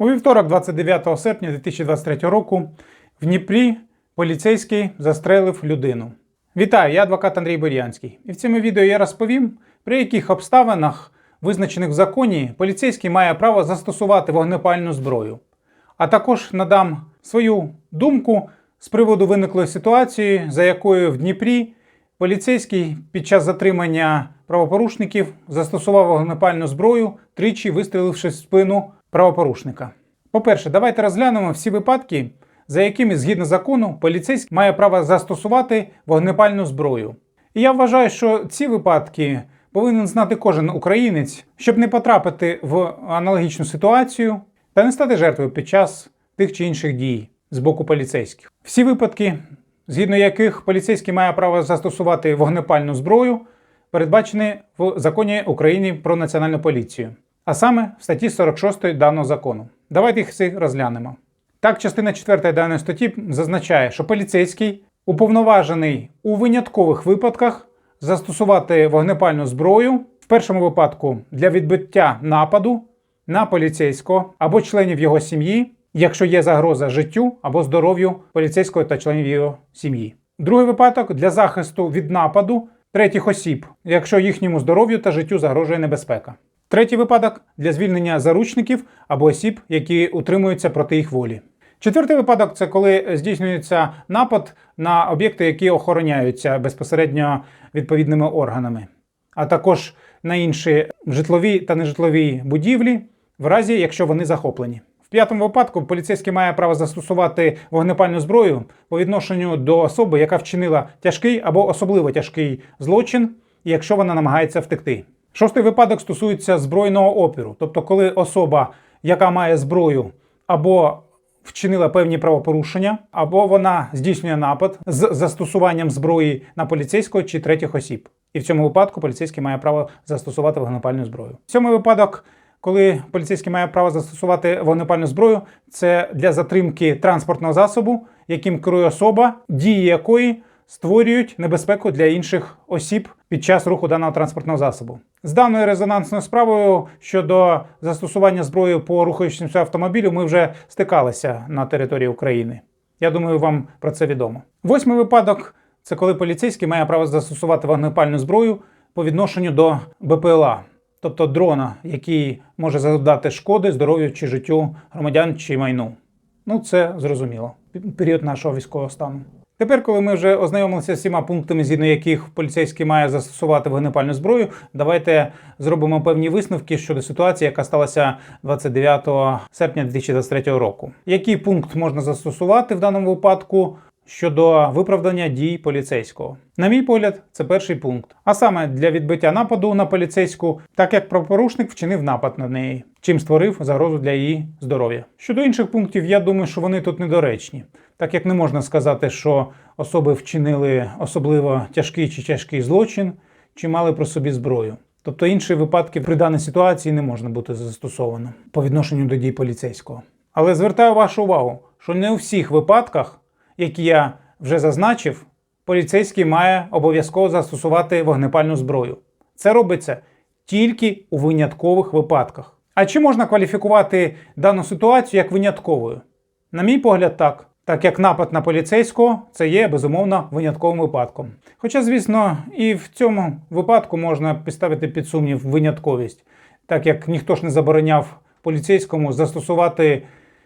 У вівторок, 29 серпня 2023 року, в Дніпрі поліцейський застрелив людину. Вітаю, я адвокат Андрій Бурянський. І в цьому відео я розповім, при яких обставинах, визначених в законі, поліцейський має право застосувати вогнепальну зброю. А також надам свою думку з приводу виниклої ситуації, за якою в Дніпрі поліцейський під час затримання правопорушників застосував вогнепальну зброю, тричі вистріливши в спину правопорушника. По-перше, давайте розглянемо всі випадки, за якими згідно закону поліцейський має право застосувати вогнепальну зброю. І я вважаю, що ці випадки повинен знати кожен українець, щоб не потрапити в аналогічну ситуацію та не стати жертвою під час тих чи інших дій з боку поліцейських. Всі випадки, згідно яких поліцейський має право застосувати вогнепальну зброю, передбачені в законі України про національну поліцію, а саме в статті 46 даного закону. Давайте їх всі розглянемо. Так, частина 4 даної статті зазначає, що поліцейський уповноважений у виняткових випадках застосувати вогнепальну зброю в першому випадку для відбиття нападу на поліцейського або членів його сім'ї, якщо є загроза життю або здоров'ю поліцейського та членів його сім'ї. Другий випадок для захисту від нападу третіх осіб, якщо їхньому здоров'ю та життю загрожує небезпека. Третій випадок для звільнення заручників або осіб, які утримуються проти їх волі. Четвертий випадок це коли здійснюється напад на об'єкти, які охороняються безпосередньо відповідними органами, а також на інші житлові та нежитлові будівлі, в разі якщо вони захоплені. В п'ятому випадку поліцейський має право застосувати вогнепальну зброю по відношенню до особи, яка вчинила тяжкий або особливо тяжкий злочин, якщо вона намагається втекти. Шостий випадок стосується збройного опіру, тобто, коли особа, яка має зброю, або вчинила певні правопорушення, або вона здійснює напад з застосуванням зброї на поліцейського чи третіх осіб. І в цьому випадку поліцейський має право застосувати вогнепальну зброю. Сьомий випадок, коли поліцейський має право застосувати вогнепальну зброю, це для затримки транспортного засобу, яким керує особа, дії якої створюють небезпеку для інших осіб під час руху даного транспортного засобу. З даною резонансною справою щодо застосування зброї по рухаючимся автомобілю ми вже стикалися на території України. Я думаю, вам про це відомо. Восьмий випадок це коли поліцейський має право застосувати вогнепальну зброю по відношенню до БПЛА, тобто дрона, який може завдати шкоди здоров'ю чи життю громадян чи майну. Ну, це зрозуміло. Період нашого військового стану. Тепер, коли ми вже ознайомилися з всіма пунктами, згідно яких поліцейський має застосувати вогнепальну зброю, давайте зробимо певні висновки щодо ситуації, яка сталася 29 серпня 2023 року. Який пункт можна застосувати в даному випадку? Щодо виправдання дій поліцейського, на мій погляд, це перший пункт. А саме для відбиття нападу на поліцейську, так як правопорушник вчинив напад на неї, чим створив загрозу для її здоров'я. Щодо інших пунктів, я думаю, що вони тут недоречні, так як не можна сказати, що особи вчинили особливо тяжкий чи тяжкий злочин, чи мали при собі зброю. Тобто інші випадки при даній ситуації не можна бути застосовано по відношенню до дій поліцейського. Але звертаю вашу увагу, що не у всіх випадках які я вже зазначив, поліцейський має обов'язково застосувати вогнепальну зброю. Це робиться тільки у виняткових випадках. А чи можна кваліфікувати дану ситуацію як винятковою? На мій погляд, так. Так як напад на поліцейського це є безумовно винятковим випадком. Хоча, звісно, і в цьому випадку можна підставити під сумнів винятковість, так як ніхто ж не забороняв поліцейському застосувати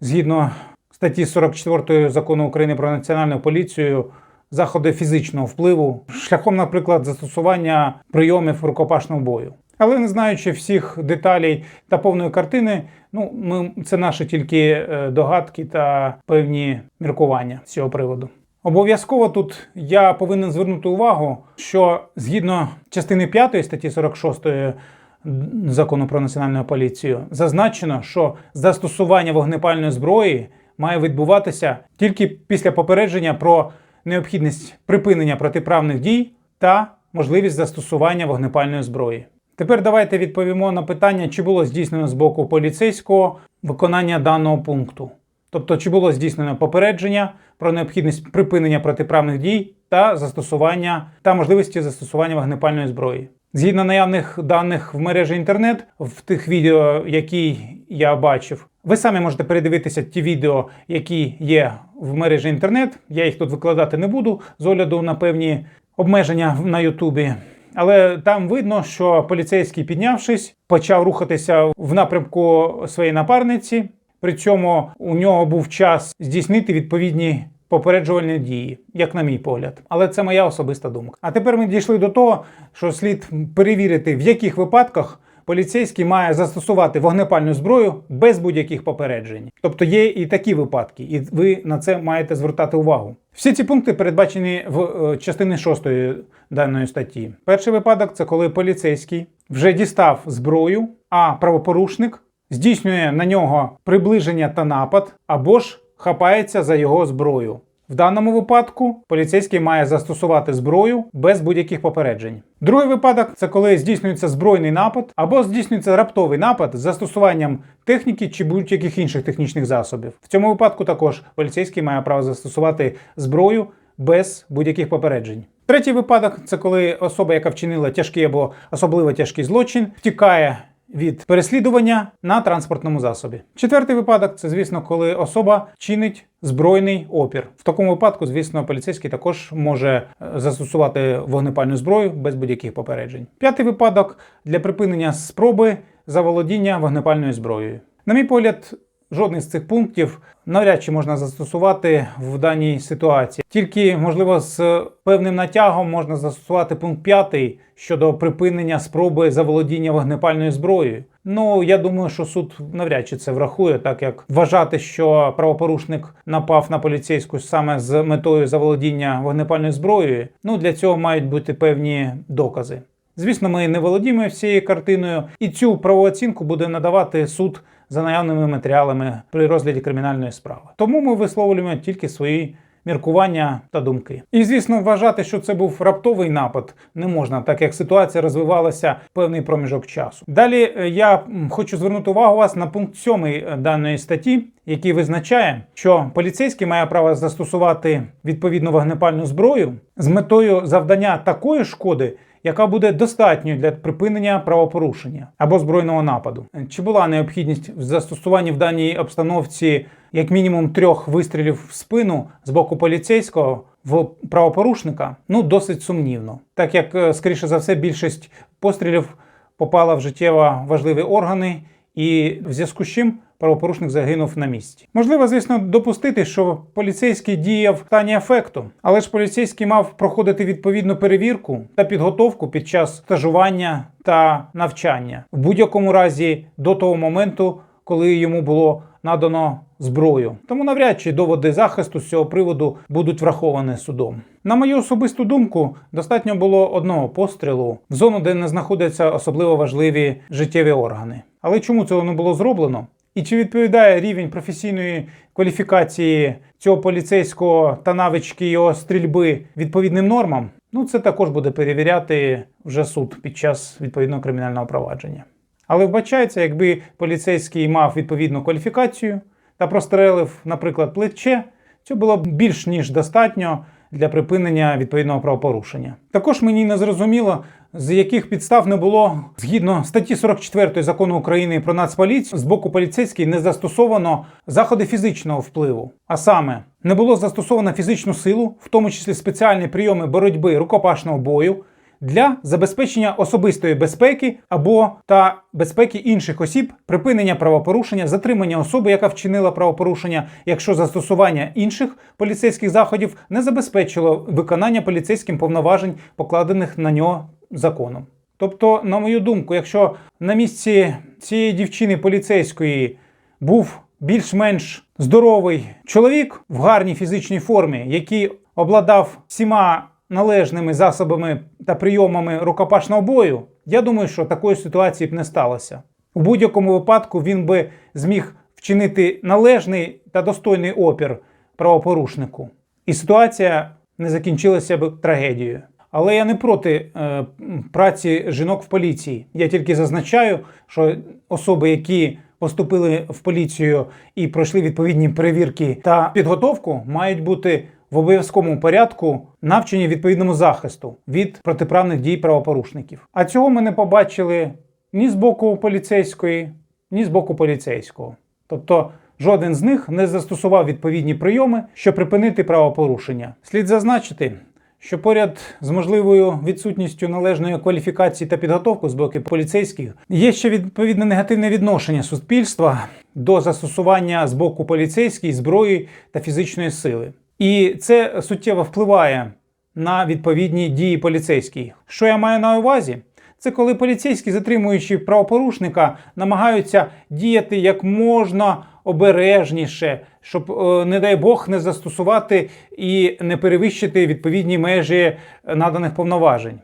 згідно статті 44 закону України про національну поліцію заходи фізичного впливу шляхом, наприклад, застосування прийомів рукопашного бою. Але не знаючи всіх деталей та повної картини, ну ми це наші тільки е, догадки та певні міркування з цього приводу. Обов'язково тут я повинен звернути увагу, що згідно частини 5 статті 46 закону про національну поліцію зазначено, що застосування вогнепальної зброї має відбуватися тільки після попередження про необхідність припинення протиправних дій та можливість застосування вогнепальної зброї. Тепер давайте відповімо на питання, чи було здійснено з боку поліцейського виконання даного пункту. Тобто, чи було здійснено попередження про необхідність припинення протиправних дій та застосування та можливості застосування вогнепальної зброї. Згідно наявних даних в мережі інтернет, в тих відео, які я бачив, Ви самі можете передивитися ті відео, які є в мережі інтернет. Я їх тут викладати не буду з огляду на певні обмеження на Ютубі. Але там видно, що поліцейський, піднявшись, почав рухатися в напрямку своєї напарниці. При цьому у нього був час здійснити відповідні попереджувальні дії, як на мій погляд. Але це моя особиста думка. А тепер ми дійшли до того, що слід перевірити, в яких випадках поліцейський має застосувати вогнепальну зброю без будь-яких попереджень. Тобто є і такі випадки, і ви на це маєте звертати увагу. Всі ці пункти передбачені в е, частині 6 даної статті. Перший випадок це коли поліцейський вже дістав зброю, а правопорушник здійснює на нього приближення та напад або ж хапається за його зброю. В даному випадку поліцейський має застосувати зброю без будь-яких попереджень. Другий випадок це коли здійснюється збройний напад або здійснюється раптовий напад з застосуванням техніки чи будь-яких інших технічних засобів. В цьому випадку також поліцейський має право застосувати зброю без будь-яких попереджень. Третій випадок це коли особа, яка вчинила тяжкий або особливо тяжкий злочин, втікає від переслідування на транспортному засобі. Четвертий випадок це, звісно, коли особа чинить збройний опір. В такому випадку, звісно, поліцейський також може е, застосувати вогнепальну зброю без будь-яких попереджень. П'ятий випадок для припинення спроби заволодіння вогнепальною зброєю. На мій погляд, жодний з цих пунктів навряд чи можна застосувати в даній ситуації. Тільки, можливо, з певним натягом можна застосувати пункт 5 щодо припинення спроби заволодіння вогнепальною зброєю. Ну, я думаю, що суд навряд чи це врахує, так як вважати, що правопорушник напав на поліцейську саме з метою заволодіння вогнепальною зброєю. Ну для цього мають бути певні докази. Звісно, ми не володіємо всією картиною, і цю правову оцінку буде надавати суд за наявними матеріалами при розгляді кримінальної справи. Тому ми висловлюємо тільки свої міркування та думки. І звісно, вважати, що це був раптовий напад, не можна, так як ситуація розвивалася певний проміжок часу. Далі е, я хочу звернути увагу вас на пункт 7 даної статті, який визначає, що поліцейський має право застосувати відповідну вогнепальну зброю з метою завдання такої шкоди яка буде достатньою для припинення правопорушення або збройного нападу. Чи була необхідність в застосуванні в даній обстановці як мінімум трьох вистрілів в спину з боку поліцейського в правопорушника? Ну досить сумнівно, так як е, скоріше за все більшість пострілів попала в життєво важливі органи, і в зв'язку з чим правопорушник загинув на місці. Можливо, звісно, допустити, що поліцейський діяв стані ефекту, але ж поліцейський мав проходити відповідну перевірку та підготовку під час стажування та навчання в будь-якому разі до того моменту, коли йому було надано зброю. Тому навряд чи доводи захисту з цього приводу будуть враховані судом. На мою особисту думку, достатньо було одного пострілу в зону, де не знаходяться особливо важливі життєві органи. Але чому цього не було зроблено? І чи відповідає рівень професійної кваліфікації цього поліцейського та навички його стрільби відповідним нормам? Ну це також буде перевіряти вже суд під час відповідного кримінального провадження. Але вбачається, якби поліцейський мав відповідну кваліфікацію та прострелив, наприклад, плече, це було б більш ніж достатньо для припинення відповідного правопорушення. Також мені не зрозуміло, з яких підстав не було згідно статті 44 закону України про нацполіцію з боку поліцейських не застосовано заходи фізичного впливу. А саме не було застосовано фізичну силу, в тому числі спеціальні прийоми боротьби рукопашного бою. Для забезпечення особистої безпеки або та безпеки інших осіб, припинення правопорушення, затримання особи, яка вчинила правопорушення, якщо застосування інших поліцейських заходів не забезпечило виконання поліцейським повноважень, покладених на нього законом. Тобто, на мою думку, якщо на місці цієї дівчини поліцейської був більш-менш здоровий чоловік в гарній фізичній формі, який обладав всіма належними засобами та прийомами рукопашного бою, я думаю, що такої ситуації б не сталося. У будь-якому випадку він би зміг вчинити належний та достойний опір правопорушнику. І ситуація не закінчилася б трагедією. Але я не проти е, праці жінок в поліції. Я тільки зазначаю, що особи, які поступили в поліцію і пройшли відповідні перевірки та підготовку, мають бути в обов'язковому порядку навчені відповідному захисту від протиправних дій правопорушників. А цього ми не побачили ні з боку поліцейської, ні з боку поліцейського. Тобто жоден з них не застосував відповідні прийоми, щоб припинити правопорушення. Слід зазначити, що поряд з можливою відсутністю належної кваліфікації та підготовки з боку поліцейських є ще відповідне негативне відношення суспільства до застосування з боку поліцейських зброї та фізичної сили. І це суттєво впливає на відповідні дії поліцейських. Що я маю на увазі? Це коли поліцейські, затримуючи правопорушника, намагаються діяти як можна обережніше, щоб, е, не дай Бог, не застосувати і не перевищити відповідні межі наданих повноважень.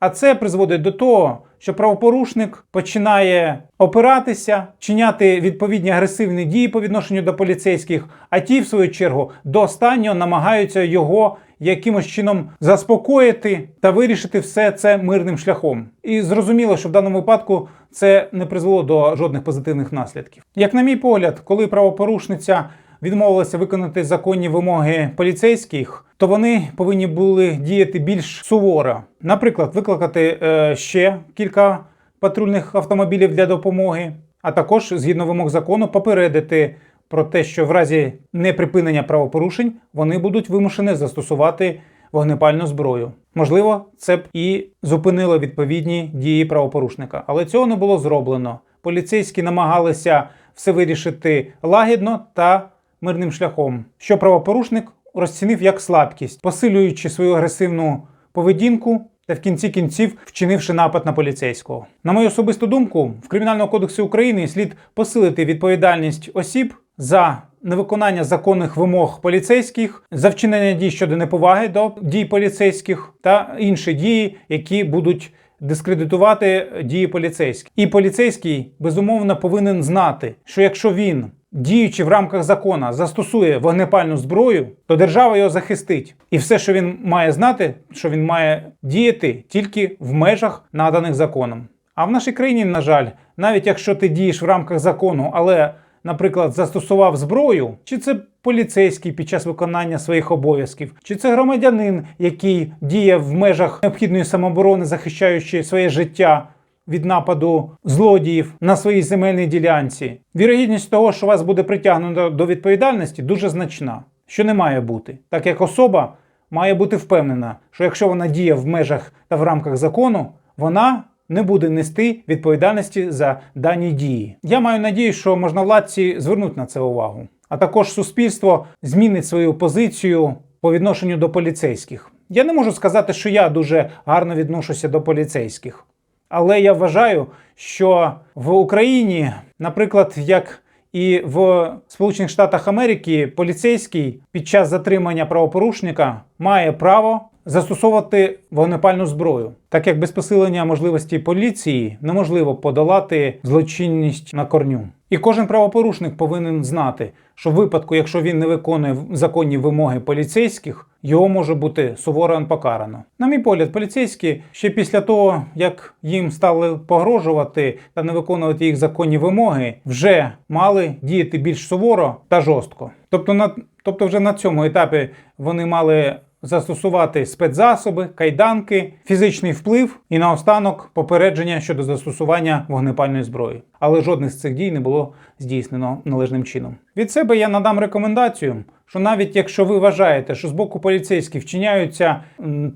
А це призводить до того, що правопорушник починає опиратися, чиняти відповідні агресивні дії по відношенню до поліцейських, а ті, в свою чергу, до останнього намагаються його якимось чином заспокоїти та вирішити все це мирним шляхом. І зрозуміло, що в даному випадку це не призвело до жодних позитивних наслідків. Як на мій погляд, коли правопорушниця відмовилася виконати законні вимоги поліцейських, то вони повинні були діяти більш суворо. Наприклад, викликати е, ще кілька патрульних автомобілів для допомоги, а також згідно вимог закону попередити про те, що в разі неприпинення правопорушень вони будуть вимушені застосувати вогнепальну зброю. Можливо, це б і зупинило відповідні дії правопорушника, але цього не було зроблено. Поліцейські намагалися все вирішити лагідно та мирним шляхом, що правопорушник розцінив як слабкість, посилюючи свою агресивну поведінку та в кінці кінців вчинивши напад на поліцейського. На мою особисту думку, в Кримінальному кодексі України слід посилити відповідальність осіб за невиконання законних вимог поліцейських, за вчинення дій щодо неповаги до дій поліцейських та інші дії, які будуть дискредитувати дії поліцейських. І поліцейський безумовно повинен знати, що якщо він діючи в рамках закона, застосує вогнепальну зброю, то держава його захистить. І все, що він має знати, що він має діяти тільки в межах наданих законом. А в нашій країні, на жаль, навіть якщо ти дієш в рамках закону, але, наприклад, застосував зброю, чи це поліцейський під час виконання своїх обов'язків, чи це громадянин, який діє в межах необхідної самооборони, захищаючи своє життя від нападу злодіїв на своїй земельній ділянці, вірогідність того, що вас буде притягнуто до відповідальності, дуже значна, що не має бути, так як особа має бути впевнена, що якщо вона діє в межах та в рамках закону, вона не буде нести відповідальності за дані дії. Я маю надію, що можновладці звернуть на це увагу, а також суспільство змінить свою позицію по відношенню до поліцейських. Я не можу сказати, що я дуже гарно відношуся до поліцейських. Але я вважаю, що в Україні, наприклад, як і в Сполучених Штатах Америки, поліцейський під час затримання правопорушника має право застосовувати вогнепальну зброю, так як без посилення можливості поліції неможливо подолати злочинність на корню. І кожен правопорушник повинен знати, що в випадку, якщо він не виконує законні вимоги поліцейських, його може бути суворо покарано. На мій погляд, поліцейські ще після того, як їм стали погрожувати та не виконувати їх законні вимоги, вже мали діяти більш суворо та жорстко. Тобто, на тобто, вже на цьому етапі вони мали застосувати спецзасоби, кайданки, фізичний вплив і наостанок попередження щодо застосування вогнепальної зброї. Але жодних з цих дій не було здійснено належним чином. Від себе я надам рекомендацію, що навіть якщо ви вважаєте, що з боку поліцейських вчиняються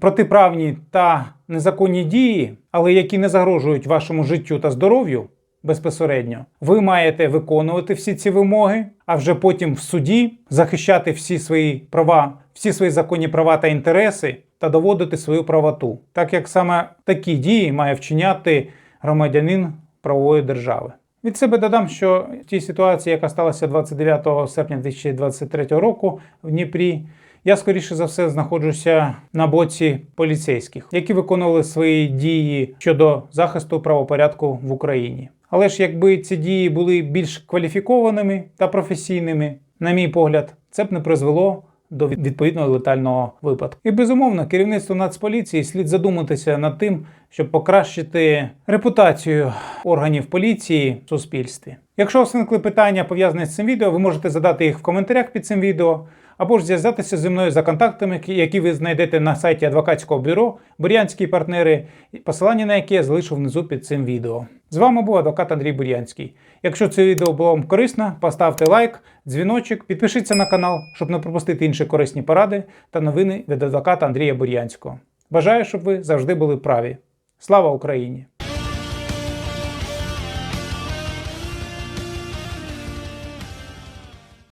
протиправні та незаконні дії, але які не загрожують вашому життю та здоров'ю. Безпосередньо ви маєте виконувати всі ці вимоги, а вже потім в суді захищати всі свої права, всі свої законні права та інтереси та доводити свою правоту, так як саме такі дії має вчиняти громадянин правової держави. Від себе додам, що в тій ситуації, яка сталася 29 серпня 2023 року в Дніпрі, я скоріше за все знаходжуся на боці поліцейських, які виконували свої дії щодо захисту правопорядку в Україні. Але ж якби ці дії були більш кваліфікованими та професійними, на мій погляд, це б не призвело до відповідного летального випадку. І безумовно, керівництво Нацполіції слід задуматися над тим, щоб покращити репутацію органів поліції в суспільстві. Якщо виникли питання пов'язані з цим відео, ви можете задати їх в коментарях під цим відео. Або ж зв'язатися зі мною за контактами, які ви знайдете на сайті адвокатського бюро Бурянські партнери, посилання на яке я залишу внизу під цим відео. З вами був адвокат Андрій Бурянський. Якщо це відео було вам корисно, поставте лайк, дзвіночок, підпишіться на канал, щоб не пропустити інші корисні поради та новини від адвоката Андрія Бурянського. Бажаю, щоб ви завжди були праві. Слава Україні!